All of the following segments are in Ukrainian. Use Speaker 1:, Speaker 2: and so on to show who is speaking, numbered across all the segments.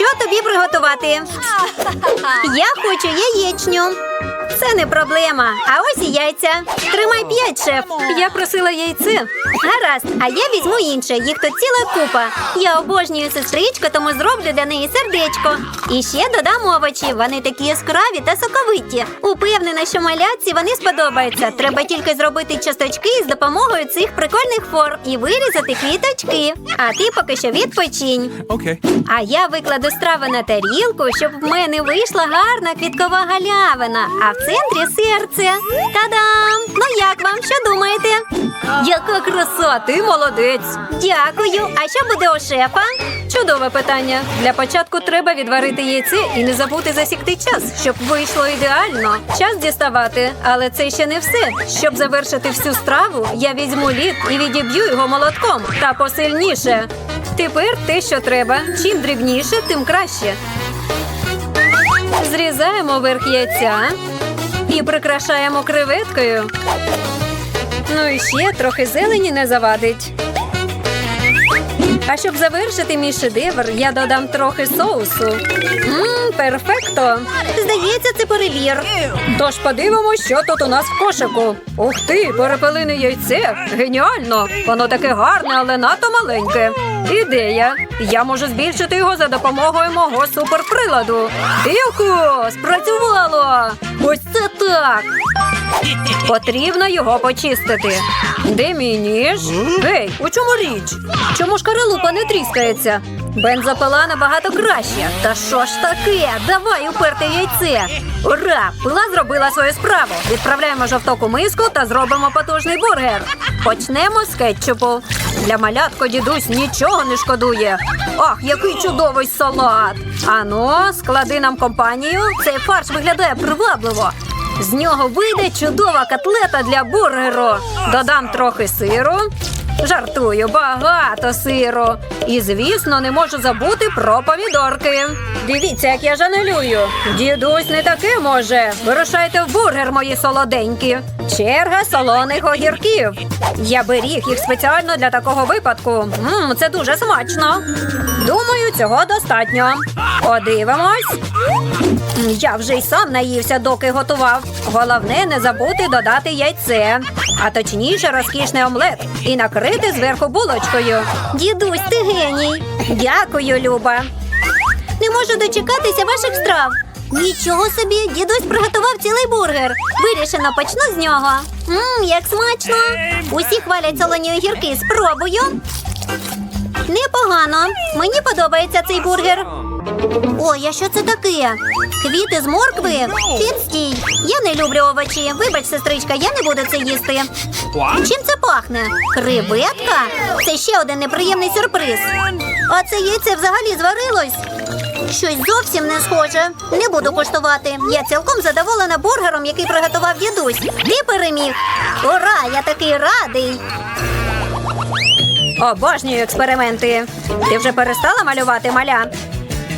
Speaker 1: Що тобі приготувати? Я хочу яєчню. Це не проблема. А ось і яйця. Тримай п'ять, шеф. Я просила яйце. Гаразд, а я візьму інше. Їх тут ціла купа. Я обожнюю сестричку, тому зроблю для неї сердечко. І ще додам овочі. Вони такі яскраві та соковиті. Упевнена, що малятці вони сподобаються. Треба тільки зробити часточки з допомогою цих прикольних форм і вирізати квіточки. А ти поки що відпочинь.
Speaker 2: Okay.
Speaker 1: А я викладу страви на тарілку, щоб в мене вийшла гарна квіткова галявина, а в центрі серце. Та-дам! Ну як вам? Що думаєте? Яка краса, ти молодець. Дякую. А що буде у шефа? Чудове питання. Для початку треба відварити яйце і не забути засікти час, щоб вийшло ідеально. Час діставати, але це ще не все. Щоб завершити всю страву, я візьму лід і відіб'ю його молотком та посильніше. Тепер те, що треба. Чим дрібніше, тим краще. Зрізаємо верх яйця і прикрашаємо креветкою. Ну і ще трохи зелені не завадить. А щоб завершити мій шедевр, я додам трохи соусу. Мм, перфекто. Здається, це перебір. Тож подивимось, що тут у нас в кошику. Ух ти, перепелине яйце. Геніально! Воно таке гарне, але надто маленьке. Ідея. Я можу збільшити його за допомогою мого суперприладу. Тихо, спрацювало! Ось це так. Потрібно його почистити. Де мій ніж? Гей, у чому річ? Чому ж карелупа не тріскається? Бензопила набагато краще. Та що ж таке? Давай уперте яйце. Ура! Пила зробила свою справу. Відправляємо жовток у миску та зробимо потужний бургер. Почнемо з кетчупу. Для малятко дідусь нічого не шкодує. Ах, який чудовий салат! Ану, склади нам компанію. Цей фарш виглядає привабливо. З нього вийде чудова котлета для бургеру. Додам трохи сиру. Жартую, багато сиру. І, звісно, не можу забути про помідорки. Дивіться, як я жанелюю. Дідусь не таке може. Вирушайте в бургер, мої солоденькі. Черга солоних огірків. Я беріг їх спеціально для такого випадку. Мм, це дуже смачно. Думаю, цього достатньо. Подивимось. Я вже й сам наївся, доки готував. Головне не забути додати яйце, а точніше розкішний омлет і накрити зверху булочкою. Дідусь, ти геній. Дякую, Люба. Не можу дочекатися ваших страв. Нічого собі, дідусь приготував цілий бургер. Вирішено почну з нього. Мм, як смачно. Усі хвалять солоні огірки. Спробую. Непогано. Мені подобається цей бургер. Ой, а що це таке? Квіти з моркви? Відстій. Я не люблю овочі. Вибач, сестричка, я не буду це їсти. Чим це пахне? Креветка? Це ще один неприємний сюрприз. А це яйце взагалі зварилось? Щось зовсім не схоже. Не буду куштувати. Я цілком задоволена бургером, який приготував дідусь. Ти переміг. Ура! Я такий радий. Обожнюю експерименти. Ти вже перестала малювати маля?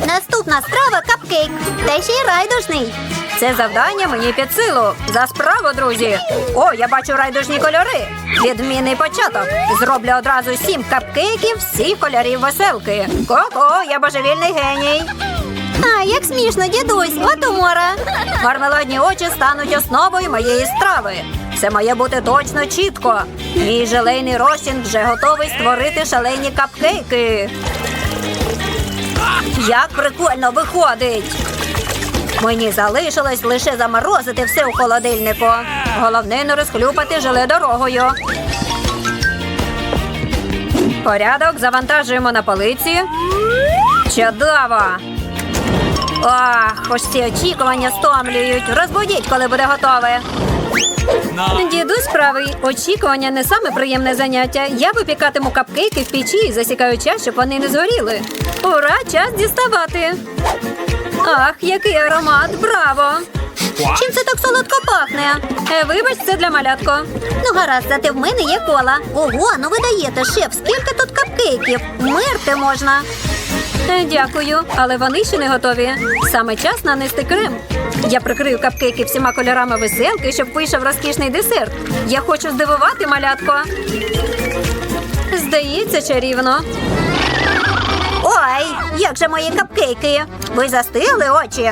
Speaker 1: Наступна страва капкейк. Та ще й райдужний. Це завдання мені під силу. За справу, друзі. О, я бачу райдужні кольори. Відмінний початок. Зроблю одразу сім капкейків всіх кольорів веселки. Ко-ко, я божевільний геній. А, як смішно, дідусь, от умора. Мармеладні очі стануть основою моєї страви. Це має бути точно чітко. Мій желейний розчин вже готовий створити шалені капкейки. Як прикольно виходить. Мені залишилось лише заморозити все у холодильнику. Головне не розхлюпати желе дорогою. Порядок завантажуємо на полиці. Чудово! Ах, хоч ці очікування стомлюють. Розбудіть, коли буде готове. Дідусь правий. Очікування не саме приємне заняття. Я випікатиму капкейки в печі і засікаю час, щоб вони не згоріли. Ура, час діставати. Ах, який аромат! Браво! Чим це так солодко пахне? Е, вибач, це для малятко. Ну, гаразд, зате в мене є кола. Ого, ну ви даєте, шеф, скільки тут капкейків? Мерти можна. Е, Дякую, але вони ще не готові. Саме час нанести крем. Я прикрию капкейки всіма кольорами веселки, щоб вийшов розкішний десерт. Я хочу здивувати малятко. Здається, чарівно. Ой, як же мої капкейки? Ви застигли очі?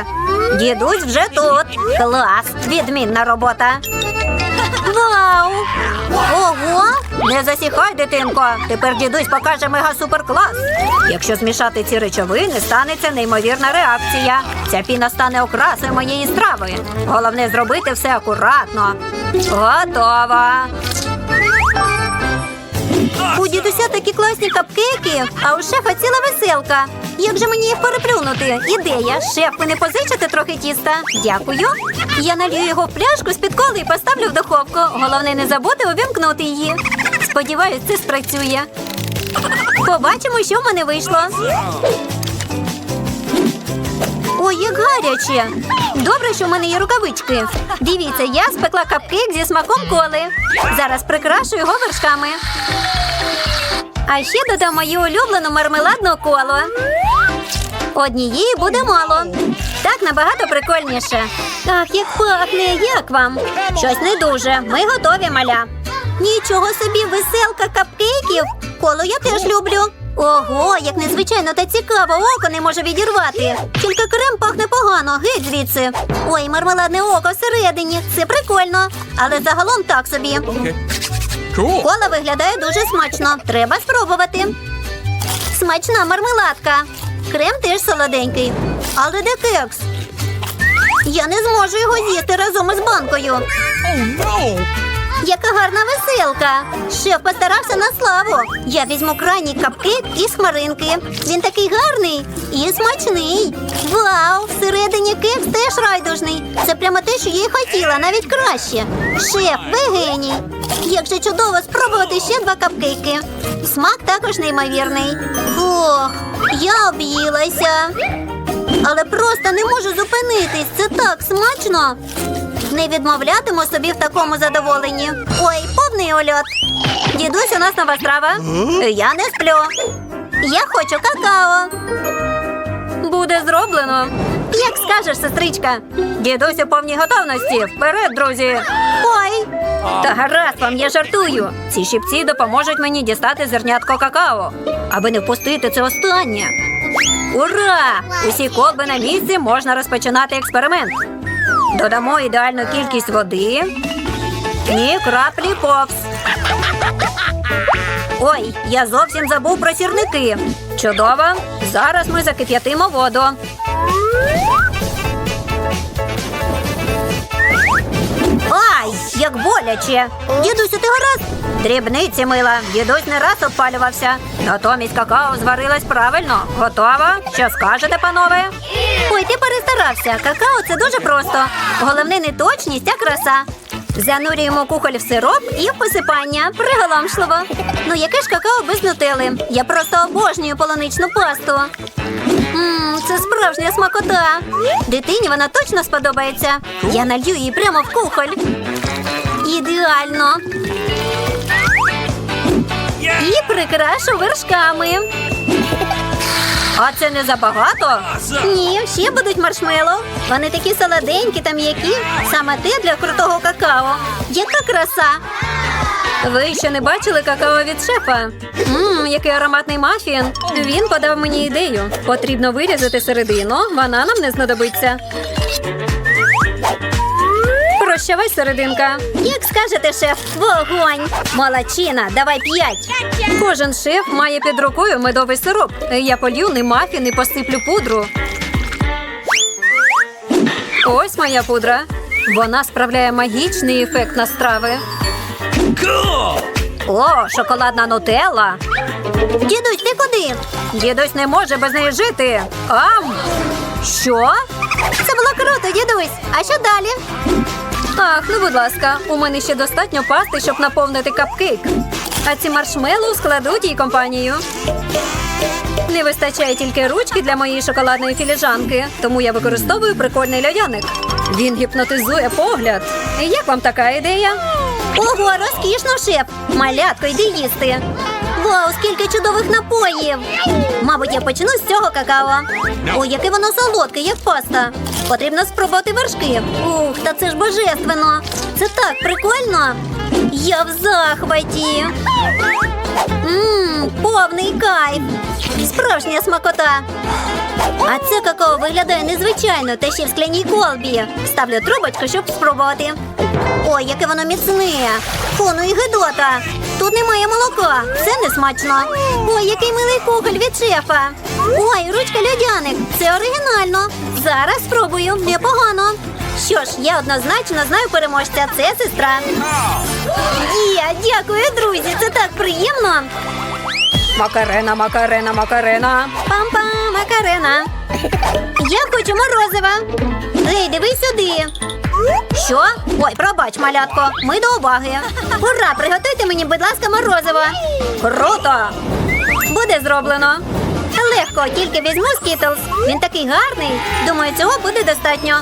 Speaker 1: Дідусь вже тут. Клас, відмінна робота. Вау! Ого! Не засіхай, дитинко. Тепер дідусь покаже мега суперклас. Якщо змішати ці речовини, станеться неймовірна реакція. Ця піна стане окрасою моєї страви. Головне зробити все акуратно. Готово. У дідуся такі класні капкейки, а у шефа ціла веселка. Як же мені їх переплюнути? Ідея. Шеф, ви не позичите трохи тіста? Дякую. Я налью його в пляшку з-під коли і поставлю в духовку. Головне не забути увімкнути її. Сподіваюсь, це спрацює. Побачимо, що в мене вийшло. Ой, як гаряче. Добре, що в мене є рукавички. Дивіться, я спекла капкейк зі смаком коли. Зараз прикрашу його вершками. А ще додам мою улюблену мармеладну колу. Однієї буде мало. Так набагато прикольніше. Ах, як пахне, як вам? Щось не дуже. Ми готові, маля. Нічого собі, веселка капкейків. Коло я теж люблю. Ого, як незвичайно та цікаво, око не може відірвати. Тільки крем пахне погано, геть звідси. Ой, мармеладне око всередині. Це прикольно. Але загалом так собі.
Speaker 2: Cool.
Speaker 1: Кола виглядає дуже смачно. Треба спробувати. Смачна мармеладка. Крем теж солоденький. Але де кекс? Я не зможу його з'їсти разом із банкою.
Speaker 2: Oh no!
Speaker 1: Яка гарна веселка. Шеф постарався на славу. Я візьму крайній капкейк із хмаринки. Він такий гарний і смачний. Вау! Всередині кекс теж райдужний. Це прямо те, що я й хотіла, навіть краще. Шеф, ви геній. Як же чудово спробувати ще два капкейки. Смак також неймовірний. Ох, я об'їлася. Але просто не можу зупинитись. Це так смачно. Не відмовлятиму собі в такому задоволенні. Ой, повний ольот. Дідусь, у нас нова страва. Я не сплю. Я хочу какао. Буде зроблено. Як скажеш, сестричка. Дідусь у повній готовності. Вперед, друзі. Ой. Та гаразд вам, я жартую. Ці щипці допоможуть мені дістати зернятко какао, аби не впустити це останнє. Ура! Усі колби на місці можна розпочинати експеримент. Додамо ідеальну кількість води. Ні краплі повз. Ой, я зовсім забув про сірники. Чудово. Зараз ми закип'ятимо воду. Ай, як боляче. Дідусю, ти гаразд? Дрібниці мила. Дідусь не раз обпалювався. Натомість какао зварилась правильно. Готова? Що скажете, панове? Ой, ти перестарався. Какао це дуже просто. Головне не точність, а краса. Занурюємо кухоль в сироп і в посипання. Приголомшливо. Ну яке ж какао без нутели? Я просто обожнюю полуничну пасту. Це справжня смакота. Дитині вона точно сподобається. Я налью її прямо в кухоль. Ідеально. І прикрашу вершками. А це не забагато? Ні, ще будуть маршмело. Вони такі солоденькі та м'які. Саме те для крутого какао. Яка краса! Ви ще не бачили какао від шефа? Який ароматний мафін. Він подав мені ідею. Потрібно вирізати середину, вона нам не знадобиться. Прощавай, серединка. Як скажете, шеф, вогонь. Молодчина, давай п'ять. Кожен шеф має під рукою медовий сироп. Я полью не мафін і посиплю пудру. Ось моя пудра. Вона справляє магічний ефект на страви. О, шоколадна нутелла. Дідусь, ти куди? Дідусь не може без неї жити. Ам! Що? Це було круто, дідусь. А що далі? Ах, ну будь ласка, у мене ще достатньо пасти, щоб наповнити капкейк. А ці маршмеллоу складуть їй компанію. Не вистачає тільки ручки для моєї шоколадної філіжанки, тому я використовую прикольний льодяник. Він гіпнотизує погляд. Як вам така ідея? Ого, розкішно, шеф! Малятко, йди їсти. Вау, скільки чудових напоїв! Мабуть, я почну з цього какао. Ой, яке воно солодке, як паста. Потрібно спробувати вершки. Ух, та це ж божественно. Це так прикольно. Я в захваті. Ммм, повний кайф. Справжня смакота. А це какао виглядає незвичайно, та ще в скляній колбі. Ставлю трубочку, щоб спробувати. Ой, яке воно міцне. Фу, ну і гидота. Тут немає молока. Це не смачно. Ой, який милий кухоль від шефа. Ой, ручка льодяник. Це оригінально. Зараз спробую. Непогано. Що ж, я однозначно знаю переможця. Це сестра. Є, дякую, друзі. Це так приємно. Макарена, макарена, макарена. Пам-пам, макарена. Я хочу морозива. Ей, дивись сюди. Що? Ой, пробач, малятко. Ми до уваги. Ура, приготуйте мені, будь ласка, морозиво. Круто! Буде зроблено. Легко, тільки візьму скітлз. Він такий гарний. Думаю, цього буде достатньо.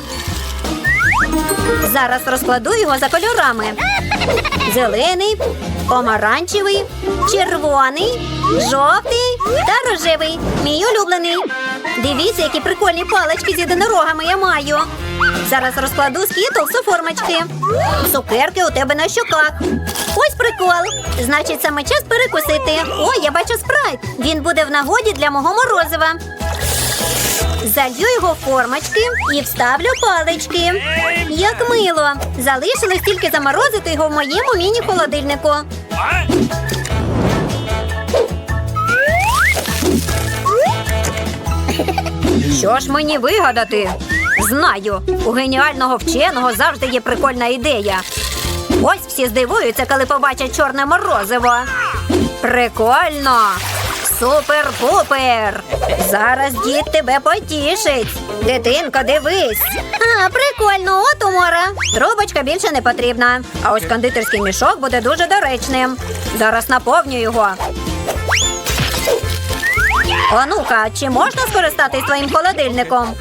Speaker 1: Зараз розкладу його за кольорами. Зелений, помаранчевий, червоний, жовтий та рожевий. Мій улюблений. Дивіться, які прикольні палички з єдинорогами я маю. Зараз розкладу скітлс у формочки. Цукерки у тебе на щоках. Ось прикол. Значить, саме час перекусити. О, я бачу спрайт. Він буде в нагоді для мого морозива. Залью його в формочки і вставлю палички. Як мило. Залишилось тільки заморозити його в моєму міні-холодильнику. Що ж мені вигадати? Знаю, у геніального вченого завжди є прикольна ідея. Ось всі здивуються, коли побачать чорне морозиво. Прикольно! Супер-пупер! Зараз дід тебе потішить. Дитинко, дивись. А, прикольно, от умора. Трубочка більше не потрібна. А ось кондитерський мішок буде дуже доречним. Зараз наповню його. Онука, чи можна скористатись твоїм холодильником?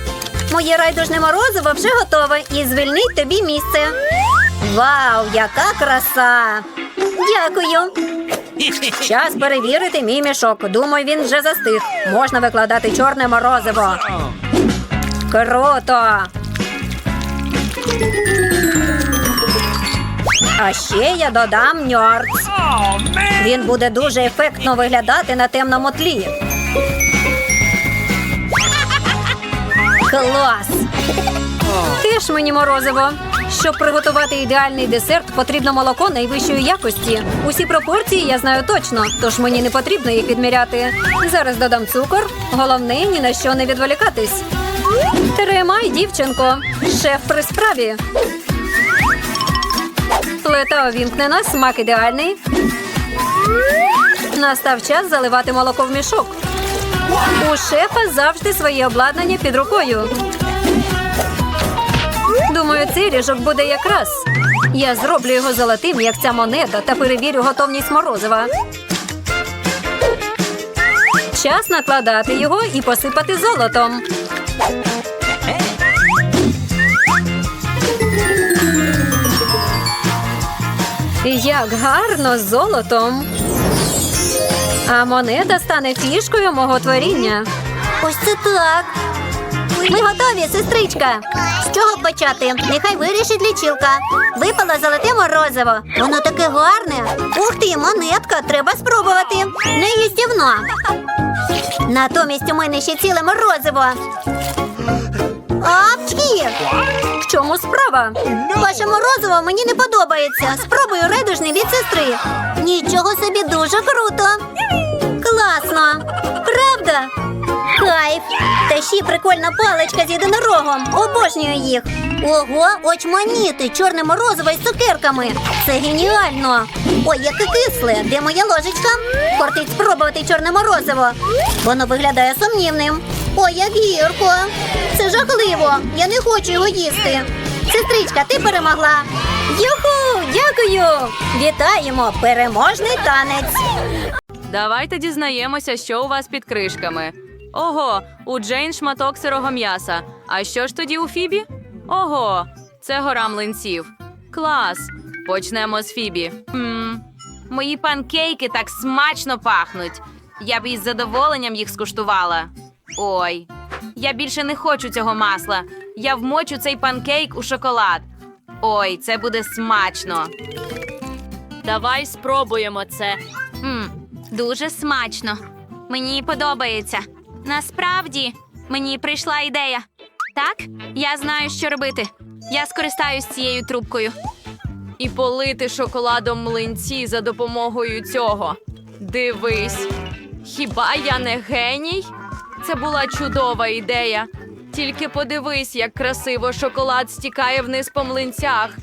Speaker 1: Моє райдужне морозиво вже готове і звільнить тобі місце. Вау, яка краса! Дякую. Час перевірити мій мішок. Думаю, він вже застиг. Можна викладати чорне морозиво. Круто! А ще я додам ньорц. Він буде дуже ефектно виглядати на темному тлі. Клас! Теж мені морозиво. Щоб приготувати ідеальний десерт, потрібно молоко найвищої якості. Усі пропорції я знаю точно, тож мені не потрібно їх відміряти. Зараз додам цукор. Головне ні на що не відволікатись. Тримай, дівчинко. Шеф при справі. Плита увімкнена, смак ідеальний. Настав час заливати молоко в мішок. У шефа завжди своє обладнання під рукою. Думаю, цей ріжок буде якраз. Я зроблю його золотим, як ця монета, та перевірю готовність морозива. Час накладати його і посипати золотом. Як гарно з золотом. А монета стане фішкою мого творіння. Ось це так. Ми готові, сестричка. З чого почати? Нехай вирішить лічилка. Випала золоте морозиво. Воно таке гарне. Ух ти, монетка, треба спробувати. Не їздівно. Натомість у мене ще ціле морозиво. Апчхі! В чому справа? Ваше морозиво мені не подобається. Спробую райдужний від сестри. Нічого собі дуже круто. Класно. Правда? Кайф. Та ще й прикольна паличка з єдинорогом. Обожнюю їх. Ого, очманіти, чорне морозиво із цукерками. Це геніально. Ой, яке кисле. Де моя ложечка? Кортить спробувати чорне морозиво. Воно виглядає сумнівним. Ой, як гірко. Це жахливо. Я не хочу його їсти. Сестричка, ти перемогла. Юху! Дякую! Вітаємо! Переможний танець!
Speaker 3: Давайте дізнаємося, що у вас під кришками. Ого, у Джейн шматок сирого м'яса. А що ж тоді у Фібі? Ого, це гора млинців. Клас. Почнемо з Фібі. М, Мої панкейки так смачно пахнуть. Я б із задоволенням їх скуштувала. Ой, я більше не хочу цього масла. Я вмочу цей панкейк у шоколад. Ой, це буде смачно.
Speaker 4: Давай спробуємо це.
Speaker 3: М,
Speaker 4: Дуже смачно. Мені подобається. Насправді, мені прийшла ідея. Так, я знаю, що робити. Я скористаюсь цією трубкою.
Speaker 3: І полити шоколадом млинці за допомогою цього. Дивись, хіба я не геній? Це була чудова ідея. Тільки подивись, як красиво шоколад стікає вниз по млинцях.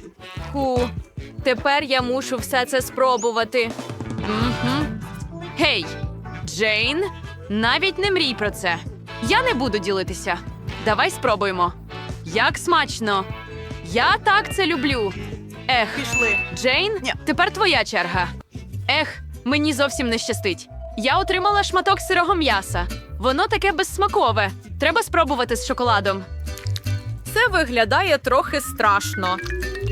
Speaker 3: Ху, тепер я мушу все це спробувати. Угу. Гей, Джейн, навіть не мрій про це. Я не буду ділитися. Давай спробуємо. Як смачно! Я так це люблю. Ех, пішли. Джейн, тепер твоя черга. Ех, мені зовсім не щастить. Я отримала шматок сирого м'яса. Воно таке безсмакове. Треба спробувати з шоколадом. Це виглядає трохи страшно.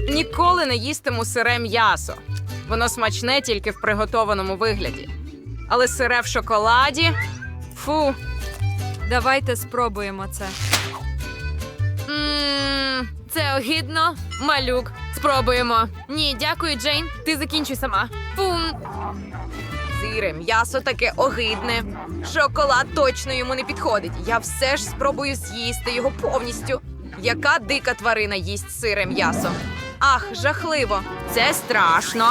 Speaker 3: Ніколи не їстиму сире м'ясо. Воно смачне тільки в приготованому вигляді. Але сире в шоколаді. Фу. Давайте спробуємо це. Мм, це огидно. Малюк. Спробуємо. Ні, дякую, Джейн. Ти закінчуй сама. Фум. Сире, м'ясо таке огидне. Шоколад точно йому не підходить. Я все ж спробую з'їсти його повністю. Яка дика тварина їсть сире м'ясо? Ах, жахливо. Це страшно.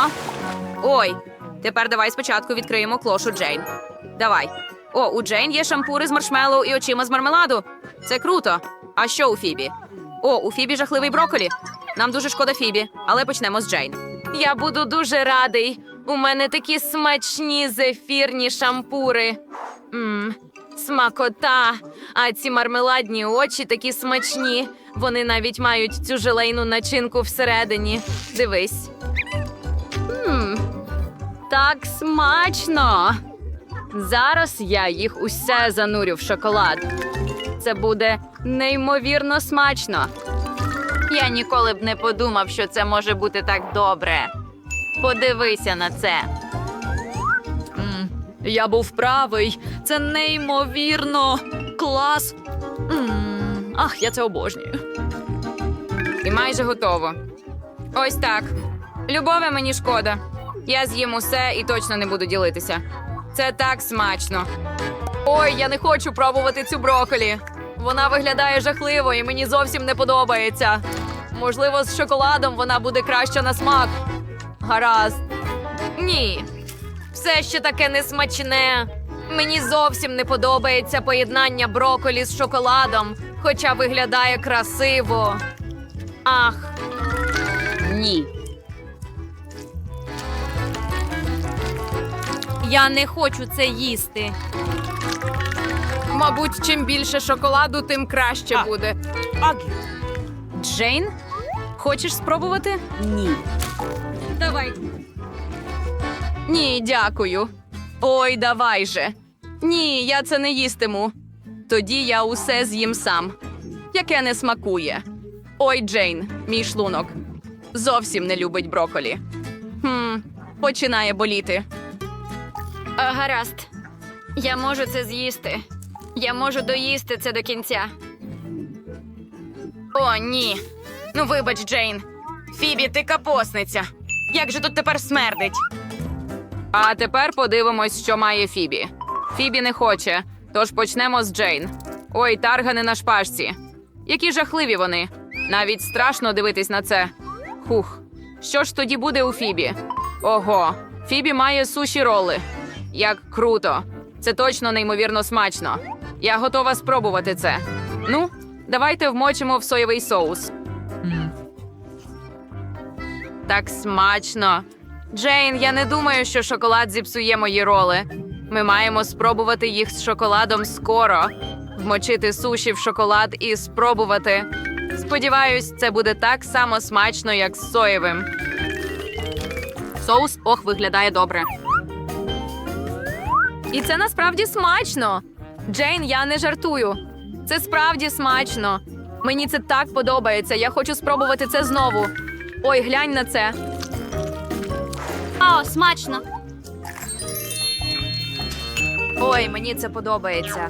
Speaker 3: Ой, тепер давай спочатку відкриємо клошу Джейн. Давай. О, у Джейн є шампури з маршмеллоу і очима з мармеладу. Це круто. А що у Фібі? О, у Фібі жахливий броколі. Нам дуже шкода Фібі, але почнемо з Джейн. Я буду дуже радий. У мене такі смачні зефірні шампури. Мм, смакота. А ці мармеладні очі такі смачні. Вони навіть мають цю желейну начинку всередині. Дивись. Мм, так смачно. Зараз я їх усе занурю в шоколад. Це буде неймовірно смачно. Я ніколи б не подумав, що це може бути так добре. Подивися на це. М, я був правий. Це неймовірно. Клас. М, ах, я це обожнюю. І майже готово. Ось так. Любове мені шкода. Я з'їм усе і точно не буду ділитися. Це так смачно. Ой, я не хочу пробувати цю броколі. Вона виглядає жахливо і мені зовсім не подобається. Можливо, з шоколадом вона буде краща на смак. Гаразд. Ні. Все ще таке несмачне. Мені зовсім не подобається поєднання броколі з шоколадом, хоча виглядає красиво. Ах. Ні. Я не хочу це їсти. Мабуть, чим більше шоколаду, тим краще буде. Джейн, хочеш спробувати? Ні. Давай. Ні, дякую. Ой, давай же. Ні, я це не їстиму. Тоді я усе з'їм сам. Яке не смакує. Ой, Джейн, мій шлунок. Зовсім не любить броколі. Хм, починає боліти.
Speaker 1: А, гаразд. Я можу це з'їсти. Я можу доїсти це до кінця.
Speaker 3: О, ні. Ну, вибач, Джейн. Фібі, ти капосниця. Як же тут тепер смердить? А тепер подивимось, що має Фібі. Фібі не хоче, тож почнемо з Джейн. Ой, таргани на шпажці. Які жахливі вони. Навіть страшно дивитись на це. Хух. Що ж тоді буде у Фібі? Ого, Фібі має суші роли. Як круто. Це точно неймовірно смачно. Я готова спробувати це. Ну, давайте вмочимо в соєвий соус. Так смачно. Джейн, я не думаю, що шоколад зіпсує мої роли. Ми маємо спробувати їх з шоколадом скоро. Вмочити суші в шоколад і спробувати. Сподіваюсь, це буде так само смачно, як з соєвим. Соус ох виглядає добре. І це насправді смачно. Джейн, я не жартую. Це справді смачно. Мені це так подобається. Я хочу спробувати це знову. Ой, глянь на це.
Speaker 4: О, смачно.
Speaker 3: Ой, мені це подобається.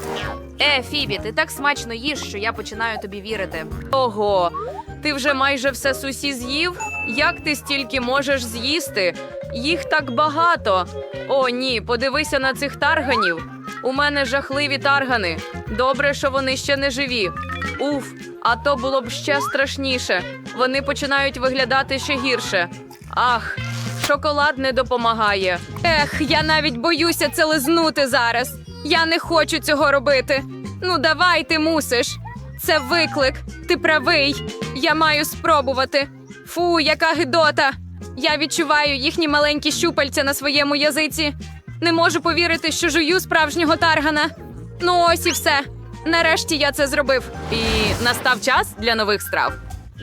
Speaker 3: Е, Фібі, ти так смачно їш, що я починаю тобі вірити. Ого, ти вже майже все сусі з'їв? Як ти стільки можеш з'їсти? Їх так багато. О, ні, подивися на цих тарганів. У мене жахливі таргани. Добре, що вони ще не живі. Уф, а то було б ще страшніше. Вони починають виглядати ще гірше. Ах, шоколад не допомагає. Ех, я навіть боюся це лизнути зараз. Я не хочу цього робити. Ну, давай, ти мусиш. Це виклик. Ти правий. Я маю спробувати. Фу, яка гидота. Я відчуваю їхні маленькі щупальця на своєму язиці. Не можу повірити, що жую справжнього таргана. Ну ось і все. Нарешті я це зробив. І настав час для нових страв.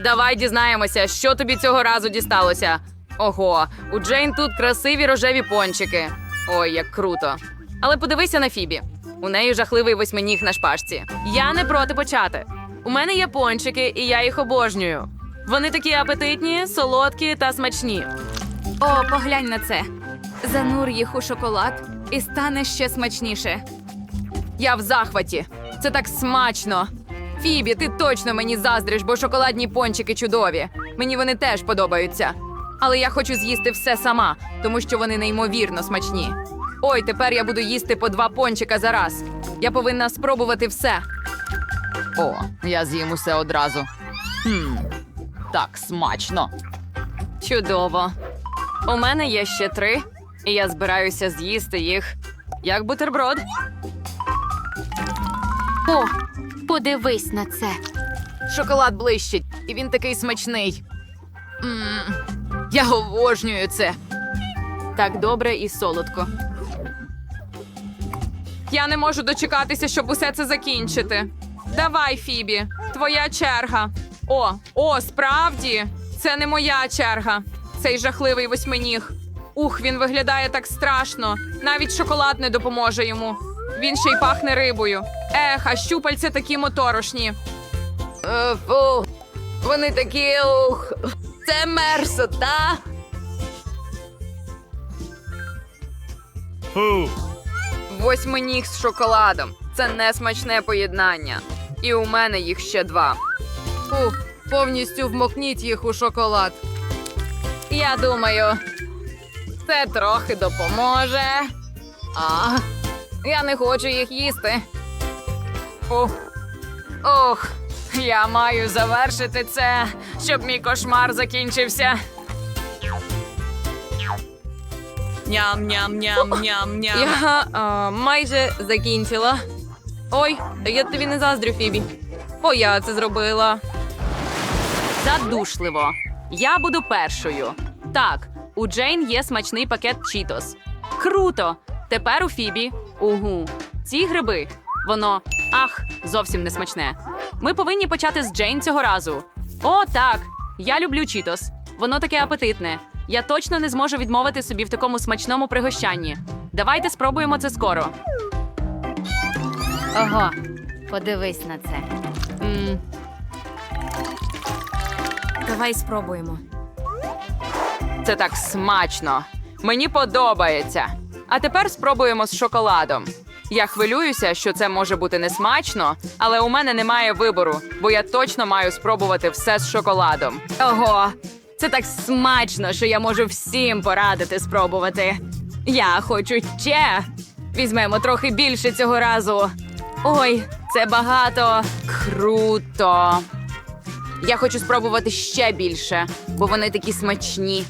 Speaker 3: Давай дізнаємося, що тобі цього разу дісталося. Ого, у Джейн тут красиві рожеві пончики. Ой, як круто. Але подивися на Фібі. У неї жахливий восьминіг на шпажці. Я не проти почати. У мене є пончики, і я їх обожнюю. Вони такі апетитні, солодкі та смачні. О, поглянь на це. Занур їх у шоколад і стане ще смачніше. Я в захваті. Це так смачно. Фібі, ти точно мені заздриш, бо шоколадні пончики чудові. Мені вони теж подобаються. Але я хочу з'їсти все сама, тому що вони неймовірно смачні. Ой, тепер я буду їсти по два пончика за раз. Я повинна спробувати все.
Speaker 5: О, я з'їм усе одразу. Хм, так смачно.
Speaker 3: Чудово. У мене є ще три, і я збираюся з'їсти їх як бутерброд.
Speaker 4: О, подивись на це.
Speaker 5: Шоколад блищить, і він такий смачний. м я обожнюю це.
Speaker 3: Так добре і солодко. Я не можу дочекатися, щоб усе це закінчити. Давай, Фібі, твоя черга. О, о, справді, це не моя черга. Цей жахливий восьминіг. Ух, він виглядає так страшно. Навіть шоколад не допоможе йому. Він ще й пахне рибою. Ех, а щупальця такі моторошні.
Speaker 5: Е, фу, вони такі ух. Це мерзота.
Speaker 3: Восьминіг з шоколадом. Це несмачне поєднання. І у мене їх ще два. Фу, повністю вмокніть їх у шоколад. Я думаю, це трохи допоможе. А, я не хочу їх їсти. Ох, ох, я маю завершити це, щоб мій кошмар закінчився.
Speaker 6: Ням-ням-ням-ням-ням.
Speaker 3: Я а, майже закінчила. Ой, я тобі не заздрю, Фібі. Бо я це зробила. Задушливо. Я буду першою. Так, у Джейн є смачний пакет Чітос. Круто! Тепер у Фібі. Угу. Ці гриби. Воно ах, зовсім не смачне. Ми повинні почати з Джейн цього разу. О, так. Я люблю Чітос. Воно таке апетитне. Я точно не зможу відмовити собі в такому смачному пригощанні. Давайте спробуємо це скоро.
Speaker 7: Ого, подивись на це.
Speaker 3: м
Speaker 1: Давай спробуємо.
Speaker 3: Це так смачно. Мені подобається. А тепер спробуємо з шоколадом. Я хвилююся, що це може бути несмачно, але у мене немає вибору, бо я точно маю спробувати все з шоколадом. Ого, це так смачно, що я можу всім порадити спробувати. Я хочу ще. Візьмемо трохи більше цього разу. Ой, це багато. Круто. Я хочу спробувати ще більше, бо вони такі смачні.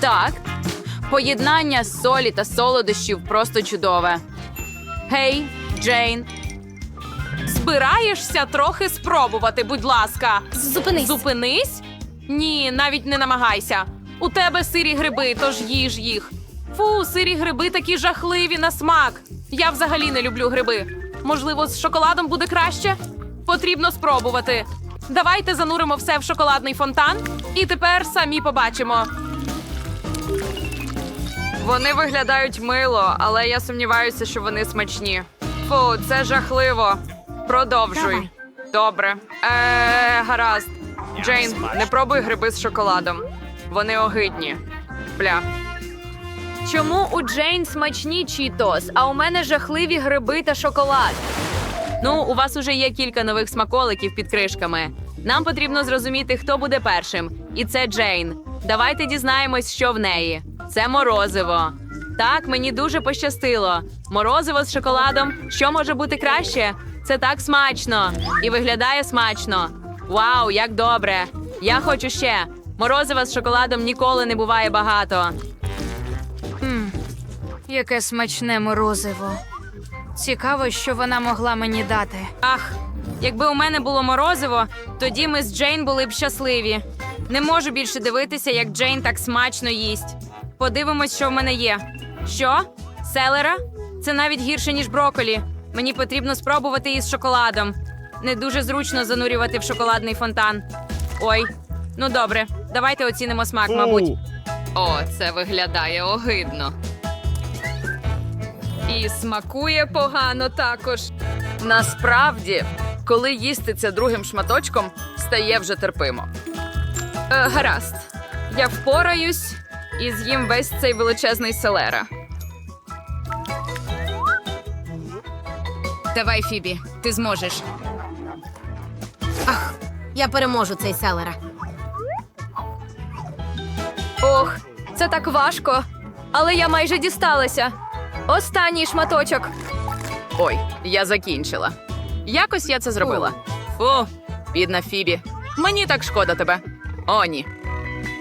Speaker 3: Так, поєднання солі та солодощів просто чудове. Гей, Джейн. Збираєшся трохи спробувати, будь ласка.
Speaker 1: Зупинись.
Speaker 3: Зупинись? Ні, навіть не намагайся. У тебе сирі гриби, тож їж їх. Фу, сирі гриби такі жахливі на смак. Я взагалі не люблю гриби. Можливо, з шоколадом буде краще? Потрібно спробувати. Давайте зануримо все в шоколадний фонтан, і тепер самі побачимо. Вони виглядають мило, але я сумніваюся, що вони смачні. Фу, це жахливо. Продовжуй. Добре. Е, гаразд. Джейн, не пробуй гриби з шоколадом. Вони огидні. Бля. Чому у Джейн смачні чітос, а у мене жахливі гриби та шоколад? Ну, у вас уже є кілька нових смаколиків під кришками. Нам потрібно зрозуміти, хто буде першим. І це Джейн. Давайте дізнаємось, що в неї. Це морозиво. Так, мені дуже пощастило. Морозиво з шоколадом. Що може бути краще? Це так смачно і виглядає смачно. Вау, як добре! Я хочу ще. Морозива з шоколадом ніколи не буває багато.
Speaker 5: Яке смачне морозиво. Цікаво, що вона могла мені дати.
Speaker 3: Ах, якби у мене було морозиво, тоді ми з Джейн були б щасливі. Не можу більше дивитися, як Джейн так смачно їсть. Подивимось, що в мене є. Що? Селера? Це навіть гірше, ніж броколі. Мені потрібно спробувати її з шоколадом. Не дуже зручно занурювати в шоколадний фонтан. Ой, ну добре, давайте оцінимо смак, мабуть. О, це виглядає огидно. І смакує погано також.
Speaker 6: Насправді, коли їсти це другим шматочком, стає вже терпимо.
Speaker 3: Е, гаразд. Я впораюсь і з'їм весь цей величезний селера.
Speaker 5: Давай, Фібі, ти зможеш.
Speaker 8: Ах, Я переможу цей селера.
Speaker 1: Ох, це так важко. Але я майже дісталася. Останній шматочок.
Speaker 6: Ой, я закінчила. Якось я це зробила. Фу, бідна Фібі. Мені так шкода тебе. О, ні.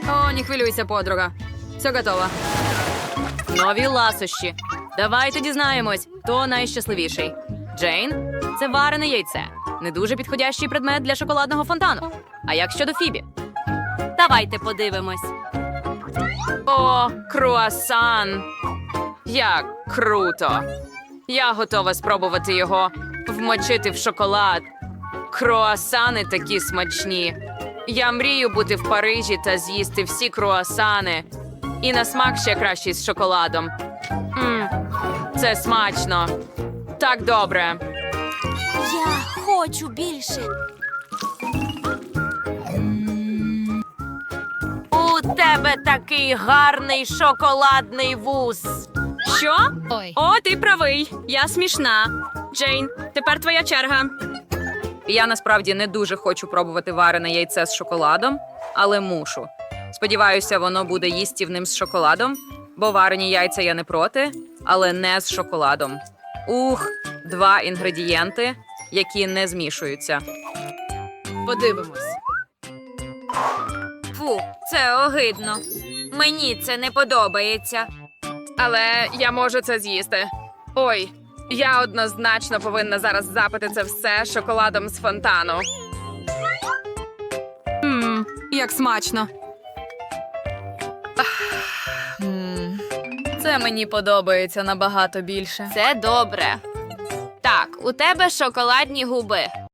Speaker 3: О, не хвилюйся, подруга. Все готово. Нові ласощі. Давайте дізнаємось, хто найщасливіший. Джейн це варене яйце. Не дуже підходящий предмет для шоколадного фонтану. А як щодо Фібі? Давайте подивимось. О, круасан. Як круто! Я готова спробувати його вмочити в шоколад. Круасани такі смачні. Я мрію бути в Парижі та з'їсти всі круасани. І на смак ще кращий з шоколадом. М, це смачно. Так добре.
Speaker 8: Я хочу більше.
Speaker 1: У тебе такий гарний шоколадний вуз.
Speaker 3: Що?
Speaker 7: Ой.
Speaker 3: О, ти правий. Я смішна. Джейн, тепер твоя черга. Я насправді не дуже хочу пробувати варене яйце з шоколадом, але мушу. Сподіваюся, воно буде їстівним з шоколадом, бо варені яйця я не проти, але не з шоколадом. Ух, два інгредієнти, які не змішуються. Подивимось.
Speaker 1: Фу, це огидно. Мені це не подобається.
Speaker 6: Але я можу це з'їсти. Ой, я однозначно повинна зараз запити це все шоколадом з фонтану.
Speaker 3: Мм, як смачно. Це мені подобається набагато більше.
Speaker 4: Це добре. Так, у тебе шоколадні губи.